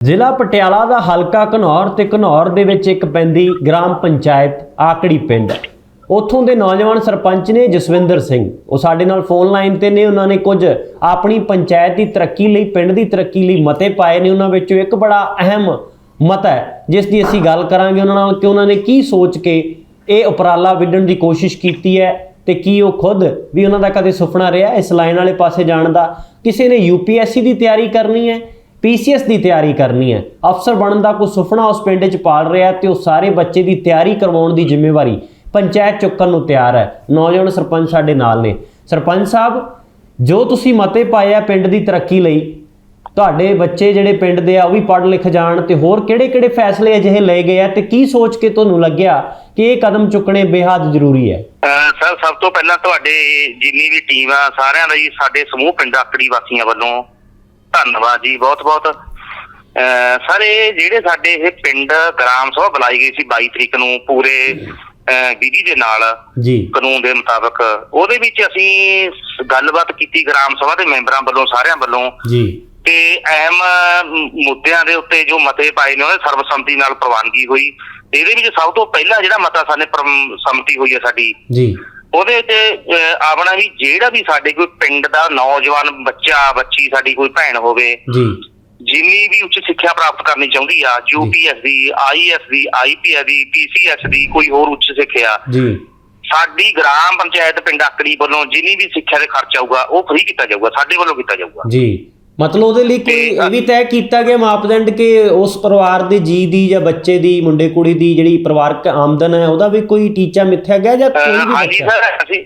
ਜ਼ਿਲ੍ਹਾ ਪਟਿਆਲਾ ਦਾ ਹਲਕਾ ਘਨੌਰ ਤੇ ਘਨੌਰ ਦੇ ਵਿੱਚ ਇੱਕ ਪੈਂਦੀ ਗ੍ਰਾਮ ਪੰਚਾਇਤ ਆਕੜੀ ਪਿੰਡ। ਉੱਥੋਂ ਦੇ ਨੌਜਵਾਨ ਸਰਪੰਚ ਨੇ ਜਸਵਿੰਦਰ ਸਿੰਘ। ਉਹ ਸਾਡੇ ਨਾਲ ਫੋਨ ਲਾਈਨ ਤੇ ਨੇ। ਉਹਨਾਂ ਨੇ ਕੁਝ ਆਪਣੀ ਪੰਚਾਇਤ ਦੀ ਤਰੱਕੀ ਲਈ, ਪਿੰਡ ਦੀ ਤਰੱਕੀ ਲਈ ਮਤੇ ਪਾਏ ਨੇ। ਉਹਨਾਂ ਵਿੱਚੋਂ ਇੱਕ ਬੜਾ ਅਹਿਮ ਮਤਾ ਹੈ, ਜਿਸ ਦੀ ਅਸੀਂ ਗੱਲ ਕਰਾਂਗੇ ਉਹਨਾਂ ਨਾਲ ਕਿ ਉਹਨਾਂ ਨੇ ਕੀ ਸੋਚ ਕੇ ਇਹ ਉਪਰਾਲਾ ਵਿੱਢਣ ਦੀ ਕੋਸ਼ਿਸ਼ ਕੀਤੀ ਹੈ ਤੇ ਕੀ ਉਹ ਖੁਦ ਵੀ ਉਹਨਾਂ ਦਾ ਕਦੇ ਸੁਪਨਾ ਰਿਹਾ ਇਸ ਲਾਈਨ ਵਾਲੇ ਪਾਸੇ ਜਾਣ ਦਾ। ਕਿਸੇ ਨੇ ਯੂਪੀਐਸਸੀ ਦੀ ਤਿਆਰੀ ਕਰਨੀ ਹੈ ਪੀਸੀਐਸ ਦੀ ਤਿਆਰੀ ਕਰਨੀ ਹੈ। ਅਫਸਰ ਬਣਨ ਦਾ ਕੋਈ ਸੁਪਨਾ ਉਸ ਪਿੰਡ 'ਚ ਪਾਲ ਰਿਹਾ ਤੇ ਉਹ ਸਾਰੇ ਬੱਚੇ ਦੀ ਤਿਆਰੀ ਕਰਵਾਉਣ ਦੀ ਜ਼ਿੰਮੇਵਾਰੀ ਪੰਚਾਇਤ ਚੁੱਕਣ ਨੂੰ ਤਿਆਰ ਹੈ। ਨੌਜਵਾਨ ਸਰਪੰਚ ਸਾਡੇ ਨਾਲ ਨੇ। ਸਰਪੰਚ ਸਾਹਿਬ, ਜੋ ਤੁਸੀਂ ਮਤੇ ਪਾਏ ਆ ਪਿੰਡ ਦੀ ਤਰੱਕੀ ਲਈ, ਤੁਹਾਡੇ ਬੱਚੇ ਜਿਹੜੇ ਪਿੰਡ ਦੇ ਆ, ਉਹ ਵੀ ਪੜ੍ਹ ਲਿਖ ਜਾਣ ਤੇ ਹੋਰ ਕਿਹੜੇ-ਕਿਹੜੇ ਫੈਸਲੇ ਅਜਿਹੇ ਲਏ ਗਏ ਆ ਤੇ ਕੀ ਸੋਚ ਕੇ ਤੁਹਾਨੂੰ ਲੱਗਿਆ ਕਿ ਇਹ ਕਦਮ ਚੁੱਕਣੇ ਬੇਹੱਦ ਜ਼ਰੂਰੀ ਹੈ? ਸਰ, ਸਭ ਤੋਂ ਪਹਿਲਾਂ ਤੁਹਾਡੇ ਜਿੰਨੀ ਵੀ ਟੀਮ ਆ, ਸਾਰਿਆਂ ਦਾ ਜੀ, ਸਾਡੇ ਸਮੂਹ ਪਿੰਡ ਆਕੜੀ ਵਾਸੀਆਂ ਵੱਲੋਂ ਧੰਨਵਾਦ ਜੀ ਬਹੁਤ ਬਹੁਤ। ਸਰ ਇਹ ਜਿਹੜੇ ਸਾਡੇ ਇਹ ਪਿੰਡ ਗ੍ਰਾਮ ਸਭਾ ਬੁਲਾਈ ਗਈ ਸੀ 22 ਤਰੀਕ ਨੂੰ ਪੂਰੇ ਵਿਧੀ ਦੇ ਨਾਲ ਜੀ। ਕਾਨੂੰਨ ਦੇ ਮੁਤਾਬਕ ਉਹਦੇ ਵਿੱਚ ਅਸੀਂ ਗੱਲਬਾਤ ਕੀਤੀ ਗ੍ਰਾਮ ਸਭਾ ਦੇ ਮੈਂਬਰਾਂ ਵੱਲੋਂ ਸਾਰਿਆਂ ਵੱਲੋਂ। ਜੀ। ਤੇ ਅਹਿਮ ਮ- ਮੁੱਦਿਆਂ ਦੇ ਉੱਤੇ ਜੋ ਮਤੇ ਪਾਏ ਨੇ ਉਹਦੇ ਸਰਬਸੰਮਤੀ ਨਾਲ ਪ੍ਰਵਾਨਗੀ ਹੋਈ। ਇਹਦੇ ਵਿੱਚ ਸਭ ਤੋਂ ਪਹਿਲਾਂ ਜਿਹੜਾ ਮਤਾ ਸਾਨੇ ਸੰਮਤੀ ਹੋਈ ਹੈ ਸਾਡੀ। ਜੀ। ਉਹਦੇ ਤੇ ਆਪਣਾ ਵੀ ਜਿਹੜਾ ਵੀ ਸਾਡੇ ਕੋਈ ਪਿੰਡ ਦਾ ਨੌਜਵਾਨ ਬੱਚਾ ਬੱਚੀ ਸਾਡੀ ਕੋਈ ਭੈਣ ਹੋਵੇ ਜੀ। ਜਿੰਨੀ ਵੀ ਉੱਚ ਸਿੱਖਿਆ ਪ੍ਰਾਪਤ ਕਰਨੀ ਚਾਹੁੰਦੀ ਆ ਯੂਪੀਐਸ ਦੀ ਆਈਐਸ ਦੀ ਆਈਪੀਐਸ ਦੀ ਪੀਸੀਐਸ ਦੀ ਕੋਈ ਹੋਰ ਉੱਚ ਸਿੱਖਿਆ ਜੀ। ਸਾਡੀ ਗ੍ਰਾਮ ਪੰਚਾਇਤ ਪਿੰਡ ਆਕੜੀ ਵੱਲੋਂ ਜਿੰਨੀ ਵੀ ਸਿੱਖਿਆ ਦੇ ਖਰਚ ਆਊਗਾ ਉਹ ਫ੍ਰੀ ਕੀਤਾ ਜਾਊਗਾ ਸਾਡੇ ਵੱਲੋਂ ਕੀਤਾ ਜਾਊਗਾ। ਜੀ। ਮਤਲਬ ਉਹਦੇ ਲਈ ਕੋਈ ਇਹ ਵੀ ਤੈਅ ਕੀਤਾ ਗਿਆ ਮਾਪਦੰਡ ਕਿ ਉਸ ਪਰਿਵਾਰ ਦੇ ਜੀ ਦੀ ਜਾਂ ਬੱਚੇ ਦੀ ਮੁੰਡੇ ਕੁੜੀ ਦੀ ਜਿਹੜੀ ਪਰਿਵਾਰਕ ਆਮਦਨ ਹੈ ਉਹਦਾ ਵੀ ਕੋਈ ਟੀਚਾ ਮਿੱਥਿਆ ਗਿਆ ਜਾਂ ਕੋਈ ਵੀ ਹਾਂਜੀ ਬੱਚਾ ਸਰ ਅਸੀਂ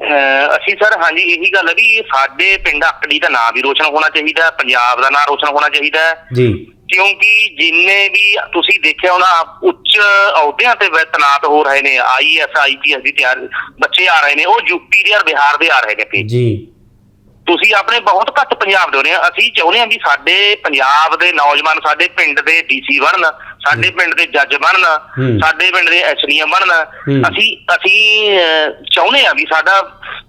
ਅਹ, ਅਸੀਂ ਸਰ ਹਾਂਜੀ ਇਹੀ ਗੱਲ ਹੈ ਵੀ ਸਾਡੇ ਪਿੰਡ ਆਕੜੀ ਦਾ ਨਾਮ ਵੀ ਰੋਸ਼ਨ ਹੋਣਾ ਚਾਹੀਦਾ ਪੰਜਾਬ ਦਾ ਨਾਮ ਰੋਸ਼ਨ ਹੋਣਾ ਚਾਹੀਦਾ ਹੈ। ਜੀ। ਕਿਉਂਕਿ ਜਿੰਨੇ ਵੀ ਤੁਸੀਂ ਦੇਖਿਆ ਹੋਣਾ ਉੱਚ ਅਹੁਦਿਆਂ ਤੇ ਵੈ- ਤੈਨਾਤ ਹੋ ਰਹੇ ਨੇ ਆਈਐਸ ਆਈਪੀਐਸ ਦੀ ਤਿਆਰ ਬੱਚੇ ਆ ਰਹੇ ਨੇ ਉਹ ਯੂਪੀ ਦੇ ਔਰ ਬਿਹਾਰ ਦੇ ਆ ਰਹੇ ਨੇ। ਜੀ। ਤੁਸੀਂ ਆਪਣੇ ਬਹੁਤ ਘੱਟ ਪੰਜਾਬ ਦੇ ਹੋਣੇ ਆ। ਅਸੀਂ ਚਾਹੁੰਦੇ ਹਾਂ ਵੀ ਸਾਡੇ ਪੰਜਾਬ ਦੇ ਨੌਜਵਾਨ ਸਾਡੇ ਪਿੰਡ ਦੇ ਡੀਸੀ ਬਣਨ ਸਾਡੇ ਪਿੰਡ ਦੇ ਜੱਜ ਬਣਨ ਹੂੰ। ਸਾਡੇ ਪਿੰਡ ਦੇ ਐਸਡੀਐਮ ਬਣਨ। ਹੂੰ। ਅਸੀਂ ਅਸੀਂ ਚਾਹੁੰਦੇ ਹਾਂ ਵੀ ਸਾਡਾ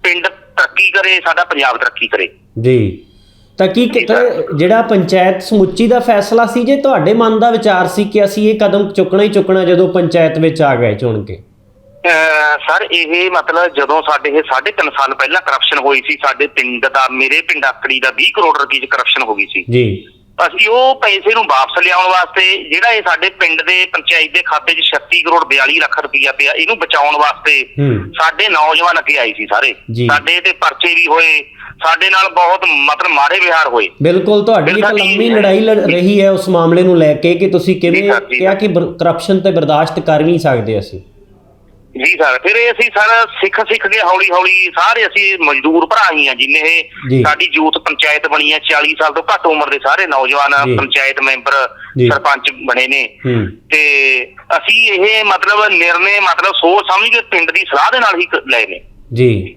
ਪਿੰਡ ਤਰੱਕੀ ਕਰੇ ਸਾਡਾ ਪੰਜਾਬ ਤਰੱਕੀ ਕਰੇ। ਜੀ। ਤਾਂ ਕੀ ਜਿਹੜਾ ਪੰਚਾਇਤ ਸਮੁੱਚੀ ਦਾ ਫੈਸਲਾ ਸੀ ਜੇ ਤੁਹਾਡੇ ਮਨ ਦਾ ਵਿਚਾਰ ਸੀ ਕਿ ਅਸੀਂ ਇਹ ਕਦਮ ਚੁੱਕਣਾ ਹੀ ਚੁੱਕਣਾ ਜਦੋਂ ਪੰਚਾਇਤ ਵਿੱਚ ਆ ਗਏ ਚੁਣ ਕੇ? ਸਰ ਇਹ ਮਤਲਬ ਜਦੋਂ ਸਾਡੇ ਇਹ 3.5 ਸਾਲ ਪਹਿਲਾਂ ਕਰਪਸ਼ਨ ਹੋਈ ਸੀ ਸਾਡੇ ਪਿੰਡ ਦਾ ਮੇਰੇ ਪਿੰਡ ਆਕੜੀ ਦਾ 20 ਕਰੋੜ ਰੁਪਏ ਦੀ ਕਰਪਸ਼ਨ ਹੋ ਗਈ ਸੀ ਜੀ ਅਸੀਂ ਉਹ ਪੈਸੇ ਨੂੰ ਵਾਪਸ ਲਿਆਉਣ ਵਾਸਤੇ ਜਿਹੜਾ ਇਹ ਸਾਡੇ ਪਿੰਡ ਦੇ ਪੰਚਾਇਤ ਦੇ ਖਾਤੇ 'ਚ 36 ਕਰੋੜ 42 ਲੱਖ ਰੁਪਈਆ ਪਿਆ ਇਹਨੂੰ ਬਚਾਉਣ ਵਾਸਤੇ ਸਾਡੇ ਨੌਜਵਾਨ ਅੱਗੇ ਆਏ ਸੀ ਸਾਰੇ। ਸਾਡੇ ਤੇ ਪਰਚੇ ਵੀ ਹੋਏ ਸਾਡੇ ਨਾਲ ਬਹੁਤ ਮਤਲਬ ਮਾੜੇ ਵਿਹਾਰ ਹੋਏ ਬਿਲਕੁਲ ਤੁਹਾਡੀ ਇੱਕ ਲੰਮੀ। ਲੜਾਈ ਲੜ ਰਹੀ ਹੈ ਉਸ ਮਾਮਲੇ ਨੂੰ ਲੈ ਕੇ ਕਿ ਤੁਸੀਂ ਕਿਵੇਂ ਕਿਹਾ। ਕਿ ਕਰਪਸ਼ਨ ਤੇ ਬਰਦਾਸ਼ਤ ਕਰ ਨਹੀਂ ਸਕਦੇ ਅਸੀਂ ਜੀ ਸਰ ਫਿਰ ਇਹ ਅਸੀਂ ਸਰ ਸਿੱਖ ਸਿੱਖ ਕੇ ਹੌਲੀ ਹੌਲੀ ਸਾਰੇ ਅਸੀਂ ਮਜ਼ਦੂਰ ਭਰਾ ਹੀ ਆ ਜਿੰਨੇ। ਇਹ ਸਾਡੀ ਯੂਥ ਪੰਚਾਇਤ ਬਣੀ ਆ 40 ਸਾਲ ਤੋਂ ਘੱਟ ਉਮਰ ਦੇ ਸਾਰੇ ਨੌਜਵਾਨ। ਪੰਚਾਇਤ ਮੈਂਬਰ। ਸਰਪੰਚ ਬਣੇ ਨੇ ਤੇ ਅਸੀਂ ਇਹ ਮਤਲਬ ਨਿਰਣੇ ਮਤਲਬ ਸੋਚ ਸਮਝ ਕੇ ਪਿੰਡ ਦੀ ਸਲਾਹ ਦੇ ਨਾਲ ਹੀ ਲਏ ਨੇ ਜੀ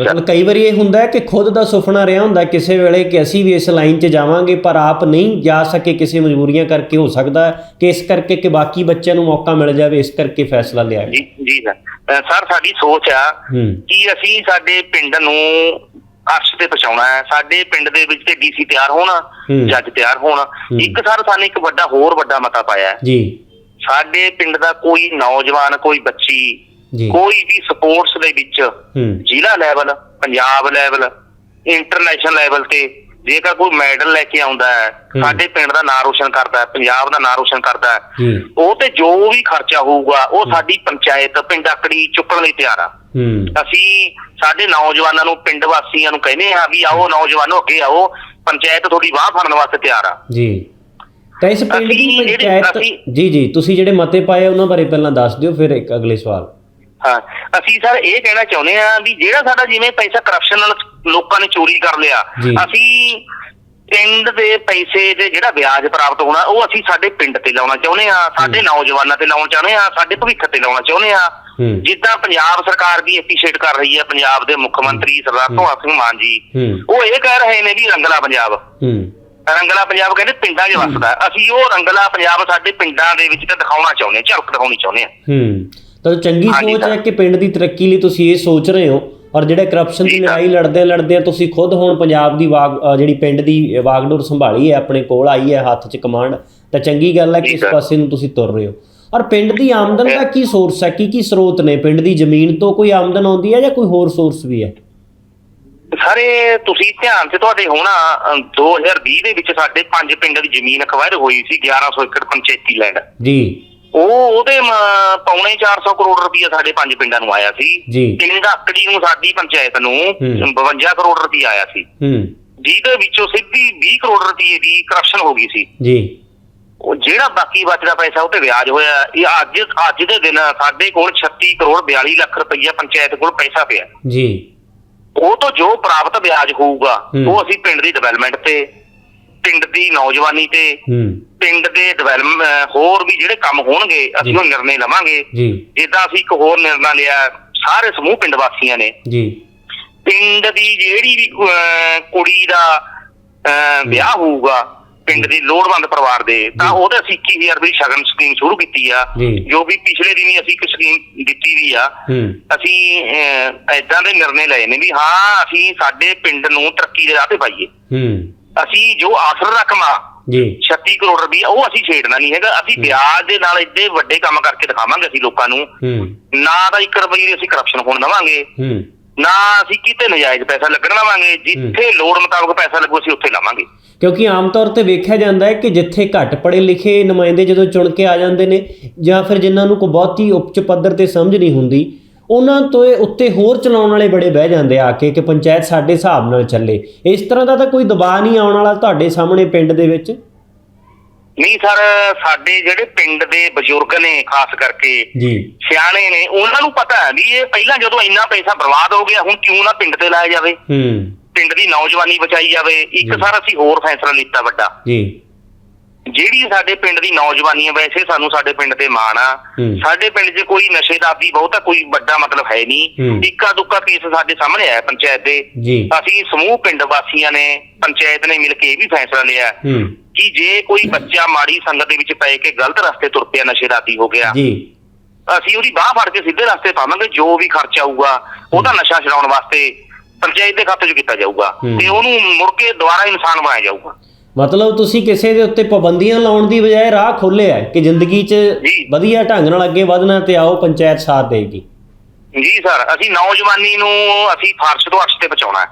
ਮਤਲਬ ਕਈ ਵਾਰੀ ਇਹ ਹੁੰਦਾ ਹੈ ਕਿ ਖੁਦ ਦਾ ਸੁਪਨਾ ਰਿਹਾ ਹੁੰਦਾ ਕਿਸੇ ਵੇਲੇ ਕਿ ਅਸੀਂ ਵੀ ਇਸ ਲਾਈਨ 'ਚ ਜਾਵਾਂਗੇ ਪਰ ਆਪ ਨਹੀਂ ਜਾ ਸਕੇ ਕਿਸੇ ਮਜਬੂਰੀਆਂ ਕਰਕੇ ਹੋ ਸਕਦਾ ਹੈ ਕਿ ਇਸ ਕਰਕੇ ਕਿ ਬਾਕੀ ਬੱਚਿਆਂ ਨੂੰ ਮੌਕਾ ਮਿਲ ਜਾਵੇ ਇਸ ਕਰਕੇ ਫੈਸਲਾ ਲਿਆ ਜੀ ਜੀ ਸਰ ਸਾਡੀ ਸੋਚ ਆ ਕਿ ਅਸੀਂ ਸਾਡੇ ਪਿੰਡ ਨੂੰ ਅਰਸ਼ ਤੇ ਪਹੁੰਚਾਉਣਾ ਹੈ। ਸਾਡੇ ਪਿੰਡ ਦੇ ਵਿੱਚ ਤੇ ਡੀਸੀ ਤਿਆਰ ਹੋਣ। ਜੱਜ ਤਿਆਰ ਹੋਣ। ਇੱਕ ਸਰ ਸਾਨੂੰ ਇੱਕ ਵੱਡਾ ਹੋਰ ਵੱਡਾ ਮਤਾ ਪਾਇਆ। ਜੀ। ਸਾਡੇ ਪਿੰਡ ਦਾ ਕੋਈ ਨੌਜਵਾਨ ਕੋਈ ਬੱਚੀ ਜੀ। ਕੋਈ ਵੀ ਸਪੋਰਟਸ ਦੇ ਵਿੱਚ ਜ਼ਿਲ੍ਹਾ level Punjab level international level ਤੇ ਜੇਕਰ ਕੋਈ ਮੈਡਲ ਲੈ ਕੇ ਆਉਂਦਾ ਹੈ। ਸਾਡੇ ਪਿੰਡ ਦਾ ਨਾਂ ਰੋਸ਼ਨ ਕਰਦਾ ਹੈ ਪੰਜਾਬ ਦਾ ਨਾਂ ਰੋਸ਼ਨ ਕਰਦਾ ਹੈ ਉਹ ਤੇ ਜੋ ਵੀ ਖਰਚਾ ਹੋਊਗਾ ਉਹ ਸਾਡੀ ਪੰਚਾਇਤ ਪਿੰਡ ਆਕੜੀ ਚੁੱਕਣ ਲਈ ਤਿਆਰ ਆ। ਅਸੀਂ ਸਾਡੇ ਨੌਜਵਾਨਾਂ ਨੂੰ ਪਿੰਡ ਵਾਸੀਆਂ ਨੂੰ ਕਹਿੰਦੇ ਆ ਵੀ ਆਓ ਨੌਜਵਾਨੋ ਅੱਗੇ ਆਓ ਪੰਚਾਇਤ ਤੁਹਾਡੀ ਬਾਹ ਫੜਨ ਵਾਸਤੇ ਤਿਆਰ ਆ। ਜੀ। ਤਾਂ ਇਸ ਪਿੰਡ ਦੀ ਪੰਚਾਇਤ ਜੀ ਜੀ ਤੁਸੀਂ ਜਿਹੜੇ ਮਤੇ ਪਾਏ ਉਹਨਾਂ ਬਾਰੇ ਪਹਿਲਾਂ ਦੱਸ ਦਿਓ ਫਿਰ ਇੱਕ ਅਗਲੇ ਸਵਾਲ। ਹਾਂ ਅਸੀਂ ਸਰ ਇਹ ਕਹਿਣਾ ਚਾਹੁੰਦੇ ਆ ਵੀ ਜਿਹੜਾ ਸਾਡਾ ਜਿਵੇਂ ਪੈਸਾ ਕਰਪਸ਼ਨ ਨਾਲ ਲੋਕਾਂ ਨੇ ਚੋਰੀ ਕਰ ਲਿਆ ਜੀ। ਅਸੀਂ ਪਿੰਡ ਦੇ ਪੈਸੇ ਦੇ ਜਿਹੜਾ ਵਿਆਜ ਪ੍ਰਾਪਤ ਹੋਣਾ ਉਹ ਅਸੀਂ ਸਾਡੇ ਪਿੰਡ ਤੇ ਲਾਉਣਾ ਚਾਹੁੰਦੇ ਆ ਸਾਡੇ ਨੌਜਵਾਨਾਂ ਤੇ ਲਾਉਣਾ ਚਾਹੁੰਦੇ ਆ ਸਾਡੇ ਭਵਿੱਖ ਤੇ ਲਾਉਣਾ ਚਾਹੁੰਦੇ ਆ ਹੂੰ। ਜਿੱਦਾਂ ਪੰਜਾਬ ਸਰਕਾਰ ਵੀ ਐਪਰੀਸ਼ੀਏਟ ਕਰ ਰਹੀ ਹੈ ਪੰਜਾਬ ਦੇ ਮੁੱਖ ਮੰਤਰੀ ਸਰਦਾਰ ਭਗਵੰਤ ਸਿੰਘ ਮਾਨ ਜੀ ਹੂੰ। ਉਹ ਇਹ ਕਹਿ ਰਹੇ ਨੇ ਵੀ ਰੰਗਲਾ ਪੰਜਾਬ। ਹੂੰ। ਰੰਗਲਾ ਪੰਜਾਬ ਕਹਿੰਦੇ ਪਿੰਡਾਂ 'ਚ ਵਸਦਾ। ਹੈ। ਅਸੀਂ ਉਹ ਰੰਗਲਾ ਪੰਜਾਬ ਸਾਡੇ ਪਿੰਡਾਂ ਦੇ ਵਿੱਚ ਤਾਂ ਦਿਖਾਉਣਾ ਚਾਹੁੰਦੇ ਹਾਂ ਝਲਕ ਦਿਖਾਉਣੀ ਚਾਹੁੰਦੇ ਹਾਂ। ਹੂੰ। ਤਾਂ ਚੰਗੀ ਸੋਚ। ਹੈ ਕਿ ਪਿੰਡ ਦੀ ਤਰੱਕੀ ਲਈ ਤੁਸੀਂ ਇਹ ਸੋਚ ਰਹੇ ਹੋ ਔਰ ਜਿਹੜੇ ਕਰਪਸ਼ਨ ਦੀ। ਲੜਾਈ ਲੜਦੇ ਲੜਦੇ ਤੁਸੀਂ ਖੁਦ ਹੁਣ ਪੰਜਾਬ ਦੀ ਜਿਹੜੀ ਪਿੰਡ ਦੀ ਵਾਗਡੋਰ ਸੰਭਾਲੀ ਹੈ ਆਪਣੇ ਕੋਲ ਆਈ ਹੈ ਹੱਥ 'ਚ ਕਮਾਂਡ ਤਾਂ ਚੰਗੀ ਗੱਲ ਹੈ ਕਿ ਇਸ। ਪਾਸੇ ਨੂੰ ਤੁਸੀਂ ਤੁਰ ਰਹੇ ਹੋ ਔਰ ਪਿੰਡ ਦੀ ਆਮਦਨ ਦਾ ਕੀ ਸੋਰਸ ਹੈ ਕੀ ਕੀ ਸਰੋਤ ਨੇ ਪਿੰਡ ਦੀ ਜ਼ਮੀਨ ਤੋਂ ਕੋਈ ਆਮਦਨ ਆਉਂਦੀ ਹੈ ਜਾਂ ਕੋਈ ਹੋਰ ਸੋਰਸ ਵੀ ਹੈ ਸਾਰੇ ਤੁਸੀਂ ਧਿਆਨ ਤੇ ਤੁਹਾਡੇ ਹੋਣਾ ਅ, 2020 ਦੇ ਵਿੱਚ ਸਾਡੇ ਪੰਜ ਪਿੰਡਾਂ ਦੀ ਜ਼ਮੀਨ ਅਕਵਾਇਰ ਹੋਈ ਸੀ 1100 ਏਕੜ ਪੰਚਾਇਤੀ ਲੈਂਡ ਜੀ ਉਹ ਉਹਦੇ ਮ, ਪੌਣੇ 400 ਕਰੋੜ ਰੁਪਈਆ ਸਾਡੇ ਪੰਜ ਪਿੰਡਾਂ ਨੂੰ ਆਇਆ ਸੀ। ਜੀ। ਪਿੰਡ ਆਕੜੀ ਨੂੰ ਸਾਡੀ ਪੰਚਾਇਤ ਨੂੰ ਹੂੰ। 52 ਕਰੋੜ ਰੁਪਈਆ ਆਇਆ ਸੀ। ਹੂੰ। ਜਿਹਦੇ ਵਿੱਚੋਂ ਸਿੱਧੀ 20 ਕਰੋੜ ਰੁਪਏ ਦੀ ਕਰਪਸ਼ਨ ਹੋ ਗਈ ਸੀ। ਜੀ। ਉਹ ਜਿਹੜਾ ਬਾਕੀ ਬਚਦਾ ਪੈਸਾ ਉਹ ਤੇ ਵਿਆਜ ਹੋਇਆ। ਇਹ ਅੱਜ ਅੱਜ ਦੇ ਦਿਨ ਸਾਡੇ ਕੋਲ 36 ਕਰੋੜ 42 ਲੱਖ ਰੁਪਈਆ ਪੰਚਾਇਤ ਕੋਲ ਪੈਸਾ ਪਿਆ। ਜੀ। ਉਹ ਤੋਂ ਜੋ ਪ੍ਰਾਪਤ ਵਿਆਜ ਹੋਊਗਾ ਹੂੰ। ਉਹ ਅਸੀਂ ਪਿੰਡ ਦੀ ਡਿਵੈਲਪਮੈਂਟ ਤੇ ਪਿੰਡ ਦੀ ਨੌਜਵਾਨੀ ਤੇ ਹੂੰ। ਪਿੰਡ ਦੇ ਡਿਵੈਲਪਮੈਂਟ ਹੋਰ ਵੀ ਜਿਹੜੇ ਕੰਮ ਹੋਣਗੇ ਅਸੀਂ। ਉਹ ਨਿਰਣੇ ਲਵਾਂਗੇ। ਜੀ। ਜਿੱਦਾਂ ਅਸੀਂ ਇੱਕ ਹੋਰ ਨਿਰਣਾ ਲਿਆ ਸਾਰੇ ਸਮੂਹ ਪਿੰਡ ਵਾਸੀਆਂ ਨੇ। ਜੀ। ਪਿੰਡ ਦੀ ਜਿਹੜੀ ਵੀ ਕੁੜੀ ਦਾ ਵਿਆਹ ਹੋਊਗਾ ਪਿੰਡ ਦੀ ਲੋੜਵੰਦ ਪਰਿਵਾਰ ਦੇ ਤਾਂ। ਉਹਦੇ ਅਸੀਂ 21000 ਰੁਪਏ ਦੀ ਸ਼ਗਨ ਸਕੀਮ ਸ਼ੁਰੂ ਕੀਤੀ ਆ। ਜੀ। ਵੀ ਪਿਛਲੇ ਦਿਨੀ ਅਸੀਂ ਇੱਕ ਸਕੀਮ ਦਿੱਤੀ ਵੀ ਆ। ਅਸੀਂ ਐਦਾਂ ਦੇ ਨਿਰਣੇ ਲਏ ਨੇ ਵੀ ਹਾਂ ਅਸੀਂ ਸਾਡੇ ਪਿੰਡ ਨੂੰ ਤਰੱਕੀ ਦੇ ਰਾਹ ਤੇ ਪਾਈਏ। ਅਸੀਂ ਜੋ ਆਸਰ ਰਕਮ ਆ ਜੀ। 36 ਕਰੋੜ ਰੁਪਏ ਉਹ ਅਸੀਂ ਛੇੜਨਾ ਨਹੀਂ ਹੈਗਾ। ਅਸੀਂ। ਵਿਆਜ ਦੇ ਨਾਲ ਇੱਡੇ ਵੱਡੇ ਕੰਮ ਕਰਕੇ ਦਿਖਾਵਾਂਗੇ ਅਸੀਂ ਲੋਕਾਂ ਨੂੰ। ਹੂੰ। ਨਾ ਤਾਂ 1 ਰੁਪਏ ਦੀ ਅਸੀਂ ਕਰਪਸ਼ਨ ਹੋਣ ਦੇਵਾਂਗੇ। ਹੂੰ। ਨਾ ਅਸੀਂ ਕਿਤੇ ਨਜਾਇਜ਼ ਪੈਸਾ ਲੱਗਣ ਦੇਵਾਂਗੇ। ਜਿੱਥੇ ਲੋੜ ਮੁਤਾਬਕ ਪੈਸਾ ਲੱਗੂ ਅਸੀਂ ਉੱਥੇ ਲਾਵਾਂਗੇ। ਕਿਉਂਕਿ ਆਮ ਤੌਰ ਤੇ ਵੇਖਿਆ ਜਾਂਦਾ ਹੈ ਕਿ ਜਿੱਥੇ ਘੱਟ ਪੜ੍ਹੇ ਲਿਖੇ ਨੁਮਾਇੰਦੇ ਜਦੋਂ ਚੁਣ ਕੇ ਆ ਜਾਂਦੇ ਨੇ ਜਾਂ ਫਿਰ ਜਿਨ੍ਹਾਂ ਨੂੰ ਕੋਈ ਬਹੁਤੀ ਉੱਚ ਪੱਧਰ ਤੇ ਸਮਝ ਨਹੀਂ ਹੁੰਦੀ ਉਹਨਾਂ ਤੋਂ ਇਹ ਉੱਤੇ ਹੋਰ ਚਲਾਉਣ ਵਾਲੇ ਬੜੇ ਬਹਿ ਜਾਂਦੇ ਆ ਕੇ ਕਿ ਪੰਚਾਇਤ ਸਾਡੇ ਹਿਸਾਬ ਨਾਲ ਚੱਲੇ। ਇਸ ਤਰ੍ਹਾਂ ਦਾ ਤਾਂ ਕੋਈ ਦਬਾਅ ਨਹੀਂ ਆਉਣ ਵਾਲਾ ਤੁਹਾਡੇ ਸਾਹਮਣੇ ਪਿੰਡ ਦੇ ਵਿੱਚ? ਨਹੀਂ ਸਰ ਸਾਡੇ ਜਿਹੜੇ ਪਿੰਡ ਦੇ ਬਜ਼ੁਰਗ ਨੇ ਖਾਸ ਕਰਕੇ ਜੀ। ਸਿਆਣੇ ਨੇ ਉਹਨਾਂ ਨੂੰ ਪਤਾ ਹੈ ਵੀ ਇਹ ਪਹਿਲਾਂ ਜਦੋਂ ਇੰਨਾ ਪੈਸਾ ਬਰਬਾਦ ਹੋ ਗਿਆ ਹੁਣ ਕਿਉਂ ਨਾ ਪਿੰਡ ਤੇ ਲਾਇਆ ਜਾਵੇ? ਹੂੰ। ਪਿੰਡ ਦੀ ਨੌਜਵਾਨੀ ਬਚਾਈ ਜਾਵੇ। ਇੱਕ। ਸਰ ਅਸੀਂ ਹੋਰ ਫੈਸਲਾ ਲਿੱਤਾ ਵੱਡਾ। ਜੀ। ਜਿਹੜੀ ਸਾਡੇ ਪਿੰਡ ਦੀ ਨੌਜਵਾਨੀ ਹੈ ਵੈਸੇ ਸਾਨੂੰ ਸਾਡੇ ਪਿੰਡ ਤੇ ਮਾਣ ਆ। ਹੂੰ। ਸਾਡੇ ਪਿੰਡ 'ਚ ਕੋਈ ਨਸ਼ੇ ਦਾ ਆਦੀ ਬਹੁਤਾ ਕੋਈ ਵੱਡਾ ਮਤਲਬ ਹੈ ਨਹੀਂ। ਹੂੰ। ਇੱਕਾ ਦੁੱਕਾ ਕੇਸ ਸਾਡੇ ਸਾਹਮਣੇ ਆਇਆ ਪੰਚਾਇਤ ਦੇ। ਜੀ। ਅਸੀਂ ਸਮੂਹ ਪਿੰਡ ਵਾਸੀਆਂ ਨੇ ਪੰਚਾਇਤ ਨੇ ਮਿਲ ਕੇ ਇਹ ਵੀ ਫੈਸਲਾ ਲਿਆ ਹੂੰ ਕਿ ਜੇ ਕੋਈ ਬੱਚਾ ਮਾੜੀ ਸੰਗਤ ਦੇ ਵਿੱਚ ਪੈ ਕੇ ਗਲਤ ਰਸਤੇ ਤੁਰ ਪਿਆ ਨਸ਼ੇ ਦਾ ਆਦੀ ਹੋ ਗਿਆ ਜੀ। ਅਸੀਂ ਉਹਦੀ ਬਾਹ ਫੜ ਕੇ ਸਿੱਧੇ ਰਸਤੇ ਪਾਵਾਂਗੇ ਜੋ ਵੀ ਖਰਚਾ ਆਊਗਾ ਉਹਦਾ ਨਸ਼ਾ ਛਡਾਉਣ ਵਾਸਤੇ ਪੰਚਾਇਤ ਦੇ ਖਾਤੇ 'ਚ ਕੀਤਾ ਜਾਊਗਾ ਹੂੰ। ਤੇ ਉਹਨੂੰ ਮੁੜ ਕੇ ਦੁਬਾਰਾ ਇਨਸਾਨ ਬਣਾਇਆ ਜਾਊਗਾ। ਮਤਲਬ ਤੁਸੀਂ ਕਿਸੇ ਦੇ ਉੱਤੇ ਪਾਬੰਦੀਆਂ ਲਾਉਣ ਦੀ ਬਜਾਏ ਰਾਹ ਖੋਲ੍ਹਿਆ ਕਿ ਜ਼ਿੰਦਗੀ 'ਚ। ਵਧੀਆ ਢੰਗ ਨਾਲ ਅੱਗੇ ਵਧਣਾ ਤੇ ਆਓ ਪੰਚਾਇਤ ਸਾਥ ਦੇਗੀ ਜੀ ਸਰ ਅਸੀਂ ਨੌਜਵਾਨੀ ਨੂੰ ਅਸੀਂ ਫਰਸ਼ ਤੋਂ ਅਰਸ਼ ਤੇ ਪਹੁੰਚਾਉਣਾ।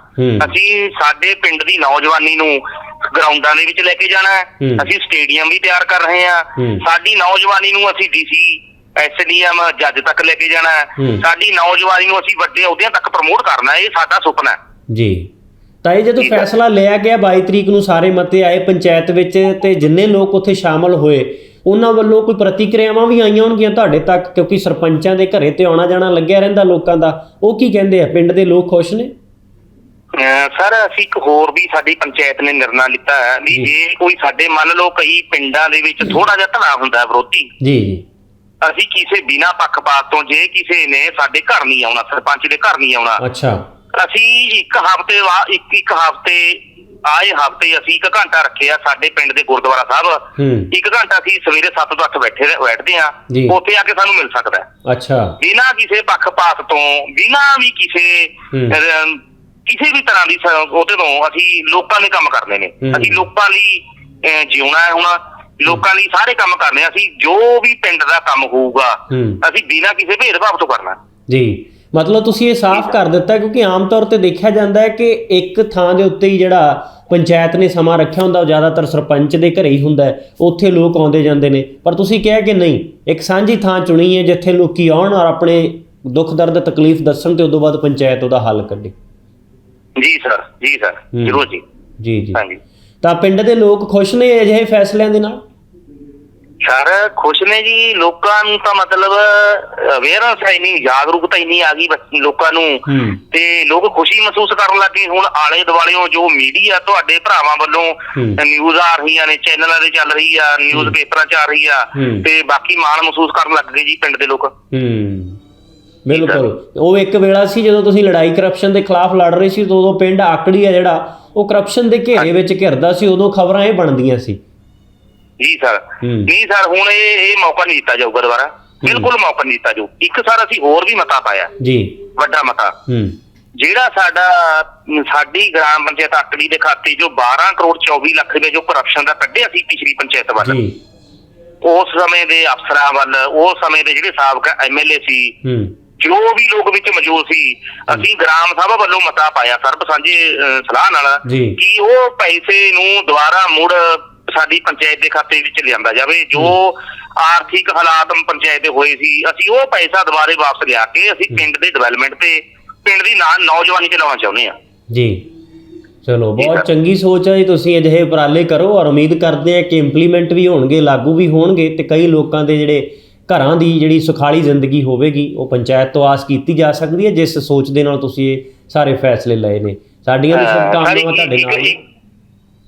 ਅਸੀਂ ਸਾਡੇ ਪਿੰਡ ਦੀ ਨੌਜਵਾਨੀ ਨੂੰ ਗਰਾਊਂਡਾਂ ਦੇ ਵਿੱਚ ਲੈ ਕੇ ਜਾਣਾ। ਅਸੀਂ ਸਟੇਡੀਅਮ ਵੀ ਤਿਆਰ ਕਰ ਰਹੇ ਹਾਂ। ਸਾਡੀ ਨੌਜਵਾਨੀ ਨੂੰ ਅਸੀਂ ਡੀਸੀ ਐਸਡੀਐਮ ਜੱਜ ਤੱਕ ਲੈ ਕੇ ਜਾਣਾ। ਸਾਡੀ ਨੌਜਵਾਨੀ ਨੂੰ ਅਸੀਂ ਵੱਡੇ ਅਹੁਦਿਆਂ ਤੱਕ ਪ੍ਰਮੋਟ ਕਰਨਾ ਇਹ ਸਾਡਾ ਸੁਪਨਾ ਹੈ ਜੀ ਤਾਂ ਇਹ ਜਦੋਂ। ਫੈਸਲਾ ਲਿਆ ਗਿਆ 22 ਤਰੀਕ ਨੂੰ ਸਾਰੇ ਮਤੇ ਆਏ ਪੰਚਾਇਤ ਵਿੱਚ ਤੇ ਜਿੰਨੇ ਲੋਕ ਉੱਥੇ ਸ਼ਾਮਲ ਹੋਏ ਉਹਨਾਂ ਵੱਲੋਂ ਕੋਈ ਪ੍ਰਤੀਕਿਰਿਆਵਾਂ ਵੀ ਆਈਆਂ ਹੋਣਗੀਆਂ ਤੁਹਾਡੇ ਤੱਕ? ਕਿਉਂਕਿ ਸਰਪੰਚਾਂ ਦੇ ਘਰੇ ਤੇ ਆਉਣਾ ਜਾਣਾ ਲੱਗਿਆ ਰਹਿੰਦਾ ਲੋਕਾਂ ਦਾ। ਉਹ ਕੀ ਕਹਿੰਦੇ ਆ? ਪਿੰਡ ਦੇ ਲੋਕ ਖੁਸ਼ ਨੇ? ਸਰ ਅਸੀਂ ਇੱਕ ਹੋਰ ਵੀ ਸਾਡੀ ਪੰਚਾਇਤ ਨੇ ਨਿਰਣਾ ਲਿੱਤਾ ਹੈ ਵੀ ਜੀ। ਕੋਈ ਸਾਡੇ ਮੰਨ ਲਓ ਕਈ ਪਿੰਡਾਂ ਦੇ ਵਿੱਚ ਥੋੜਾ ਜਿਹਾ ਧੜਾ ਹੁੰਦਾ ਹੈ ਵਿਰੋਧੀ। ਜੀ ਜੀ। ਅਸੀਂ ਕਿਸੇ ਬਿਨਾ ਪੱਖਪਾਤ ਤੋਂ ਜੇ ਕਿਸੇ ਨੇ ਸਾਡੇ ਘਰ ਨਹੀਂ ਆਉਣਾ ਸਰਪੰਚ ਦੇ ਘਰ ਨਹੀਂ ਆਉਣਾ ਅੱਛਾ। ਅਸੀਂ ਇੱਕ ਹਫ਼ਤੇ ਬਾਅਦ ਇੱਕ ਇੱਕ ਹਫ਼ਤੇ ਆਏ ਹਫ਼ਤੇ ਅਸੀਂ ਇੱਕ ਘੰਟਾ ਰੱਖਿਆ ਸਾਡੇ ਪਿੰਡ ਦੇ ਗੁਰਦੁਆਰਾ ਸਾਹਿਬ। ਇੱਕ ਘੰਟਾ ਅਸੀਂ ਸਵੇਰੇ 7 ਤੋਂ 8 ਬੈਠੇ ਬੈਠਦੇ ਆ। ਉੱਥੇ ਆ ਕੇ ਸਾਨੂੰ ਮਿਲ ਸਕਦਾ ਅੱਛਾ। ਬਿਨਾ ਕਿਸੇ ਪੱਖਪਾਤ ਤੋਂ ਬਿਨਾ ਵੀ ਕਿਸੇ ਕਿਸੇ ਵੀ ਤਰ੍ਹਾਂ ਦੀ ਉਹਦੇ ਤੋਂ ਅਸੀਂ ਲੋਕਾਂ ਦੇ ਕੰਮ ਕਰਨੇ ਨੇ। ਅਸੀਂ ਲੋਕਾਂ ਲਈ ਜਿਉਣਾ ਹੈ ਹੁਣ। ਲੋਕਾਂ ਲਈ ਸਾਰੇ ਕੰਮ ਕਰਨੇ। ਅਸੀਂ ਜੋ ਵੀ ਪਿੰਡ ਦਾ ਕੰਮ ਹੋਊਗਾ ਅਸੀਂ ਬਿਨਾ ਕਿਸੇ ਭੇਦਭਾਵ ਤੋਂ ਕਰਨਾ। ਜੀ। ਮਤਲਬ ਤੁਸੀਂ ਇਹ ਸਾਫ਼ ਕਰ ਦਿੱਤਾ ਕਿਉਂਕਿ ਆਮ ਤੌਰ ਤੇ ਦੇਖਿਆ ਜਾਂਦਾ ਹੈ ਕਿ ਇੱਕ ਥਾਂ ਦੇ ਉੱਤੇ ਹੀ ਜਿਹੜਾ ਪੰਚਾਇਤ ਨੇ ਸਮਾਂ ਰੱਖਿਆ ਹੁੰਦਾ ਉਹ ਜ਼ਿਆਦਾਤਰ ਸਰਪੰਚ ਦੇ ਘਰੇ ਹੀ ਹੁੰਦਾ ਉੱਥੇ ਲੋਕ ਆਉਂਦੇ ਜਾਂਦੇ ਨੇ। ਪਰ ਤੁਸੀਂ ਕਿਹਾ ਕਿ ਨਹੀਂ ਇੱਕ ਸਾਂਝੀ ਥਾਂ ਚੁਣੀ ਹੈ ਜਿੱਥੇ ਲੋਕੀ ਆਉਣ ਔਰ ਆਪਣੇ ਦੁੱਖ ਦਰਦ ਤਕਲੀਫ ਦੱਸਣ ਤੇ ਉਦੋਂ ਬਾਅਦ ਪੰਚਾਇਤ ਉਹਦਾ ਹੱਲ ਕੱਢੇ। ਜੀ ਸਰ ਜੀ ਸਰ। ਜ਼ਰੂਰ ਜੀ। ਜੀ ਜੀ। ਹਾਂਜੀ। ਤਾਂ ਪਿੰਡ ਦੇ ਲੋਕ ਖੁਸ਼ ਨੇ ਅਜਿਹੇ ਫੈਸਲਿਆਂ ਦੇ ਨਾਲ? ਸਰ ਖੁਸ਼ ਨੇ ਜੀ। ਲੋਕਾਂ ਨੂੰ ਤਾਂ ਮਤਲਬ ਅਵੇਅਰਨੈਸ ਹੈ ਨਹੀਂ ਜਾਗਰੂਕਤਾ ਹੀ ਨਹੀਂ ਆ ਗਈ ਬੱਚ- ਲੋਕਾਂ ਨੂੰ। ਤੇ ਲੋਕ ਖੁਸ਼ੀ ਮਹਿਸੂਸ ਕਰਨ ਲੱਗੇ। ਹੁਣ ਆਲੇ ਦੁਆਲਿਓਂ ਜੋ ਮੀਡੀਆ ਤੁਹਾਡੇ ਭਰਾਵਾਂ ਵੱਲੋਂ ਹੂੰ। ਨਿਊਜ਼ ਆ ਰਹੀਆਂ ਨੇ ਚੈਨਲਾਂ ਤੇ ਚੱਲ ਰਹੀ ਆ ਨਿਊਜ਼। ਪੇਪਰਾਂ 'ਚ ਆ ਰਹੀ ਆ। ਹੂੰ। ਤੇ ਬਾਕੀ ਮਾਣ ਮਹਿਸੂਸ ਕਰਨ ਲੱਗ ਗਏ ਜੀ ਪਿੰਡ ਦੇ ਲੋਕ। ਹੂੰ। ਬਿਲਕੁਲ। ਉਹ ਇੱਕ ਵੇਲਾ ਸੀ ਜਦੋਂ ਤੁਸੀਂ ਲੜਾਈ ਕਰਪਸ਼ਨ ਦੇ ਖਿਲਾਫ ਲੜ ਰਹੇ ਸੀ ਉਦੋਂ ਪਿੰਡ ਆਕੜੀ ਆ ਜਿਹੜਾ ਉਹ ਕਰਪਸ਼ਨ ਦੇ ਘੇਰੇ ਵਿੱਚ ਘਿਰਦਾ ਸੀ ਉਦੋਂ ਖਬਰਾਂ ਇਹ ਬਣਦੀਆਂ ਸੀ। ਜੀ ਸਰ ਹੂੰ। ਨਹੀਂ ਸਰ ਹੁਣ ਇਹ ਇਹ ਮੌਕਾ ਨਹੀਂ ਦਿੱਤਾ ਜਾਊਗਾ ਦੁਬਾਰਾ ਬਿਲਕੁਲ ਮੌਕਾ ਨਹੀਂ ਦਿੱਤਾ ਜਾਊ। ਇੱਕ ਸਰ ਅਸੀਂ ਹੋਰ ਵੀ ਮਤਾ ਪਾਇਆ। ਜੀ। ਵੱਡਾ ਮਤਾ ਹੂੰ। ਜਿਹੜਾ ਸਾਡਾ ਅਮ, ਸਾਡੀ ਗ੍ਰਾਮ ਪੰਚਾਇਤ ਆਕੜੀ ਦੇ ਖਾਤੇ ਜੋ 12 ਕਰੋੜ 24 ਲੱਖ ਰੁਪਏ ਜੋ ਕਰਪਸ਼ਨ ਦਾ ਕੱਢਿਆ ਸੀ ਪਿਛਲੀ ਪੰਚਾਇਤ ਵੱਲ ਜੀ। ਉਸ ਸਮੇਂ ਦੇ ਅਫਸਰਾਂ ਵੱਲ ਉਸ ਸਮੇਂ ਦੇ ਜਿਹੜੇ ਸਾਬਕਾ ਐਮਐਲਏ ਸੀ ਹੂੰ। ਜੋ ਵੀ ਲੋਕ ਵਿੱਚ ਮੌਜੂਦ ਸੀ ਅਸੀਂ ਗ੍ਰਾਮ ਸਭਾ ਵੱਲੋਂ ਮਤਾ ਪਾਇਆ ਸਰਬ ਸਾਂਝੇ ਸਲਾਹ ਨਾਲ ਜੀ। ਕਿ ਉਹ ਪੈਸੇ ਨੂੰ ਦੁਬਾਰਾ ਮੁੜ ਸਾਡੀ ਪੰਚਾਇਤ ਦੇ ਖਾਤੇ ਵਿੱਚ ਲਿਆਂਦਾ ਜਾਵੇ ਜੋ ਆਰਥਿਕ ਹਾਲਾਤ ਪੰਚਾਇਤ ਦੇ ਹੋਏ ਸੀ ਅਸੀਂ ਉਹ ਪੈਸਾ ਦੁਬਾਰੇ ਵਾਪਸ ਲਿਆ ਕੇ ਅਸੀਂ ਪਿੰਡ ਦੇ ਡਿਵੈਲਪਮੈਂਟ ਤੇ ਪਿੰਡ ਦੀ ਨਾ ਨੌਜਵਾਨੀ ਚ ਲਾਉਣਾ ਚਾਹੁੰਦੇ ਆ ਜੀ ਚਲੋ ਬਹੁਤ। ਚੰਗੀ ਸੋਚ ਹੈ ਜੀ ਤੁਸੀਂ ਅਜਿਹੇ ਉਪਰਾਲੇ ਕਰੋ ਔਰ ਉਮੀਦ ਕਰਦੇ ਹਾਂ ਕਿ ਇੰਪਲੀਮੈਂਟ ਵੀ ਹੋਣਗੇ ਲਾਗੂ ਵੀ ਹੋਣਗੇ ਤੇ ਕਈ ਲੋਕਾਂ ਦੇ ਜਿਹੜੇ ਘਰਾਂ ਦੀ ਜਿਹੜੀ ਸੁਖਾਲੀ ਜ਼ਿੰਦਗੀ ਹੋਵੇਗੀ ਉਹ ਪੰਚਾਇਤ ਤੋਂ ਆਸ ਕੀਤੀ ਜਾ ਸਕਦੀ ਹੈ ਜਿਸ ਸੋਚ ਦੇ ਨਾਲ ਤੁਸੀਂ ਇਹ ਸਾਰੇ ਫੈਸਲੇ ਲਏ ਨੇ ਸਾਡੀਆਂ ਵੀ ਸ਼ੁਭਕਾਮਨਾਵਾਂ ਤੁਹਾਡੇ ਨਾਲ।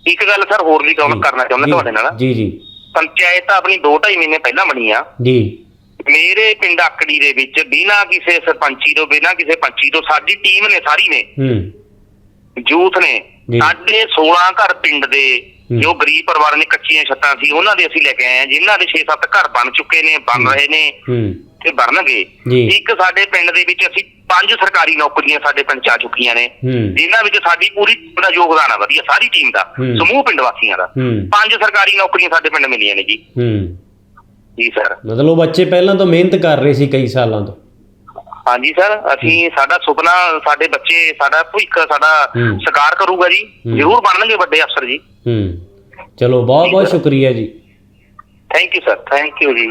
ਇੱਕ- ਗੱਲ ਸਰ ਹੋਰ ਵੀ ਕਮੈਂਟ ਕਰਨਾ ਚਾਹੁੰਦਾ ਤੁਹਾਡੇ ਨਾਲ। ਜੀ ਜੀ। ਪੰਚਾਇਤ ਆਪਣੀ 2.5 ਮਹੀਨੇ ਪਹਿਲਾਂ ਬਣੀ ਆ। ਜੀ। ਮੇਰੇ ਪਿੰਡ ਆਕੜੀ ਦੇ ਵਿੱਚ ਬਿਨਾਂ ਕਿਸੇ ਸਰਪੰਚੀ ਤੋਂ ਬਿਨਾਂ ਕਿਸੇ ਪੰਚੀ ਤੋਂ ਸਾਡੀ ਟੀਮ ਨੇ ਸਾਰੀ ਨੇ। ਹੂੰ। ਯੂਥ ਨੇ। ਸਾਡੇ 16 ਘਰ ਪਿੰਡ ਦੇ। ਜੋ ਗਰੀਬ ਪਰਿਵਾਰਾਂ ਨੇ ਕੱਚੀਆਂ ਛੱਤਾਂ ਸੀ ਉਹਨਾਂ ਦੇ ਅਸੀਂ ਲੈ ਕੇ ਆਏ ਆ ਜਿਨ੍ਹਾਂ ਦੇ 6-7 ਘਰ ਬਣ ਚੁੱਕੇ ਨੇ ਬਣ। ਰਹੇ ਨੇ ਤੇ ਬਣਨਗੇ। ਇੱਕ ਸਾਡੇ ਪਿੰਡ ਦੇ ਵਿੱਚ ਅਸੀਂ ਪੰਜ ਸਰਕਾਰੀ ਨੌਕਰੀਆਂ ਸਾਡੇ ਪਿੰਡ 'ਚ ਆ ਚੁੱਕੀਆਂ ਨੇ ਜਿਨ੍ਹਾਂ ਵਿੱਚ ਸਾਡੀ ਪੂਰੀ ਟੀਮ ਦਾ ਯੋਗਦਾਨ ਆ ਵਧੀਆ ਸਾਰੀ ਟੀਮ ਦਾ। ਸਮੂਹ ਪਿੰਡ ਵਾਸੀਆਂ ਦਾ। ਪੰਜ ਸਰਕਾਰੀ ਨੌਕਰੀਆਂ ਸਾਡੇ ਪਿੰਡ ਮਿਲੀਆਂ ਨੇ ਜੀ। ਜੀ ਸਰ। ਮਤਲਬ ਬੱਚੇ ਪਹਿਲਾਂ ਤੋਂ ਮਿਹਨਤ ਕਰ ਰਹੇ ਸੀ ਕਈ ਸਾਲਾਂ ਤੋਂ। ਹਾਂਜੀ ਸਰ ਅਸੀਂ ਸਾਡਾ ਸੁਪਨਾ ਸਾਡੇ ਬੱਚੇ ਸਾਡਾ ਭਵਿੱਖ ਸਾਡਾ ਹੂੰ। ਸਾਕਾਰ ਕਰੂਗਾ ਜੀ। ਹੂੰ। ਜ਼ਰੂਰ ਬਣਨਗੇ ਵੱਡੇ ਅਫਸਰ ਜੀ। ਹੂੰ। ਚਲੋ ਬਹੁਤ ਬਹੁਤ ਸ਼ੁਕਰੀਆ ਜੀ। Thank you sir thank you ji.